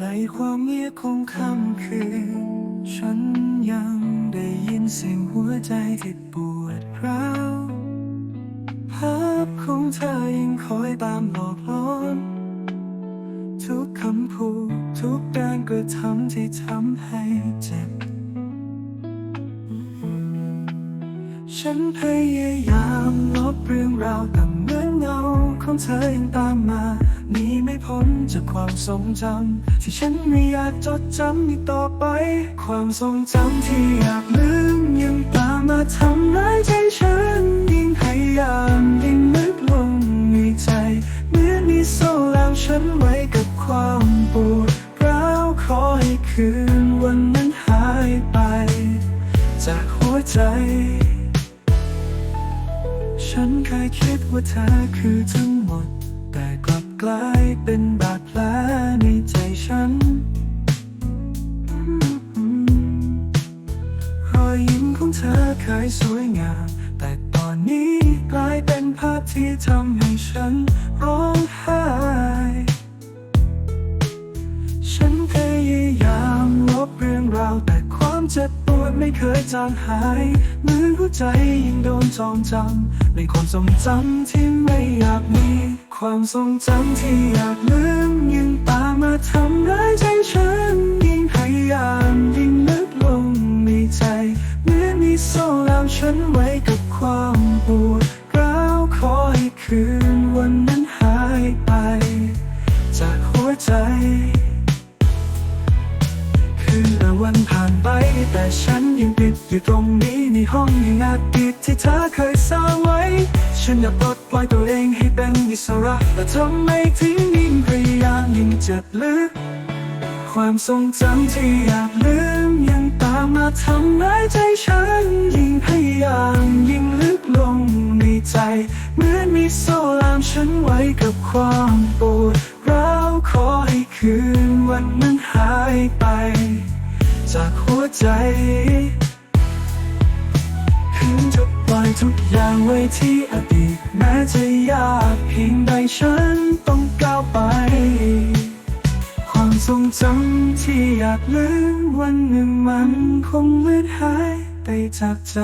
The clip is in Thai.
ในความเงียบของค่ำคืน ฉันยังได้ยินเสียงหัวใจที่ปวดร้าวภาพของเธอยังคอยตามหลอกหลอนทุกคำพูดทุกการกระทำที่ทำให้เจ็บ ฉันพยายามลบเรื่องราวแต่เหมือนเงาของเธอยังตามมา นีไม่พ้นจากความทรงจำที่ฉันไม่อยากจดจำอีกต่อไป ความทรงจำที่อยากลืมยังตามมาทำร้ายใจฉันยิ่งพยายามยิ่งลึกลงในใจเหมือนมีโซ่แล้วฉันไว้กับความปวดร้าวขอให้คืนวันนั้นหายไป จากหัวใจฉันเคยคิดว่าเธอคือทั้งหมด กลับกลายเป็นบาดแผลในใจฉัน รอยยิ้มของเธอเคยสวยงาม แต่ตอนนี้กลายเป็นภาพที่ทำให้ฉันร้องไห้ ฉันพยายามลบเรื่องราว แต่ความเจ็บปวดไม่เคยจางหายเหมือนหัวใจยังโดนจองจำในความทรงจำที่ไม่อยากมี ความทรงจำที่อยากลืมยังตามมาทำร้ายใจฉัน ยิ่งพยายามยิ่งลึกลงในใจเหมือนมีโซ่แล้วฉันไว้กับความปวดร้าวขอให้คืนวันนั้นหายไป จากหัวใจ คืนและวันผ่านไป แต่ฉันยังติดอยู่ตรงนี้ในห้องยังอดีตที่เธอเคยสร้างไว้ ฉันอยากปลดปล่อยตัวเองให้เป็น อิสระแต่ทำไมทิ้งยิ่งพยายามยิ่งเจ็บลึก ความทรงจำที่อยากลืมยังตามมาทำร้ายใจฉัน ยิ่งพยายามยิ่งลึกลงในใจเหมือนมีโซ่ลามฉันไว้กับความปวดร้าวขอให้คืนวันนั้นหายไป จากหัวใจคืนจะปล่อยทุกอย่างไว้ที่อดีต ม้จะยากเพียงใดฉันต้องก้าวไป ความทรงจำที่อยากลืมวันหนึ่งมันคงเลือนหายไปจากใจ